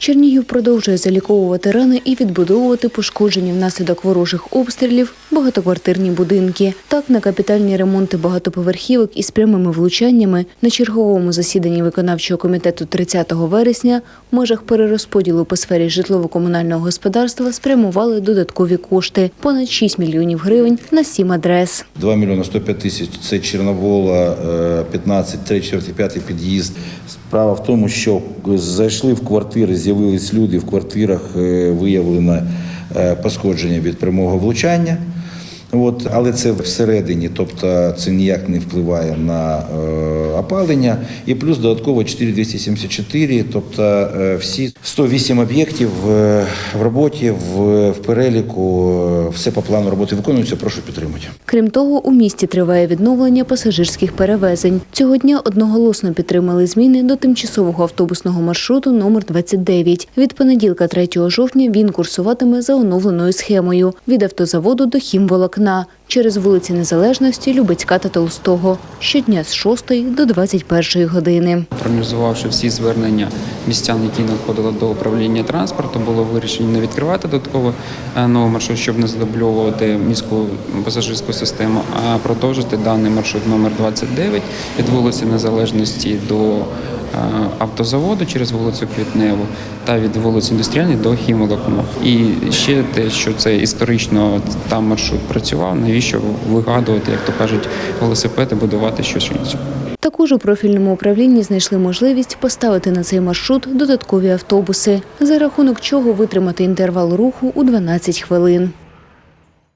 Чернігів продовжує заліковувати рани і відбудовувати пошкоджені внаслідок ворожих обстрілів багатоквартирні будинки. Так, на капітальні ремонти багатоповерхівок із прямими влучаннями на черговому засіданні виконавчого комітету 30 вересня в межах перерозподілу по сфері житлово-комунального господарства спрямували додаткові кошти – понад 6 мільйонів гривень на сім адрес. 2 мільйони 105 тисяч – це Чорновола, е, 15, 3, 4, 5 під'їзд. Справа в тому, що зайшли в квартири, з'явились люди, в квартирах е, виявлено е, пошкодження від прямого влучання. От, але це всередині, тобто це ніяк не впливає на е, опалення. І плюс додатково 4274, тобто е, всі 108 об'єктів е, в роботі, в, в переліку, е, все по плану роботи виконується. Прошу підтримати. Крім того, у місті триває відновлення пасажирських перевезень. Цього дня одноголосно підтримали зміни до тимчасового автобусного маршруту номер 29. Від понеділка 3 жовтня він курсуватиме за оновленою схемою від автозаводу до хімволокна через вулиці Незалежності, Любецька та Толстого щодня з 6 до 21 години. Проаналізувавши всі звернення містян, які надходили до управління транспорту, було вирішено не відкривати додатково е, новий маршрут, щоб не задубльовувати міську пасажирську систему, а продовжити даний маршрут номер 29 від вулиці Незалежності до автозаводу через вулицю Квітневу та від вулиці Індустріальної до Хімволокно. І ще те, що це історично там маршрут працював, навіщо вигадувати, як то кажуть, велосипеди, будувати щось інше. Також у профільному управлінні знайшли можливість поставити на цей маршрут додаткові автобуси, за рахунок чого витримати інтервал руху у 12 хвилин.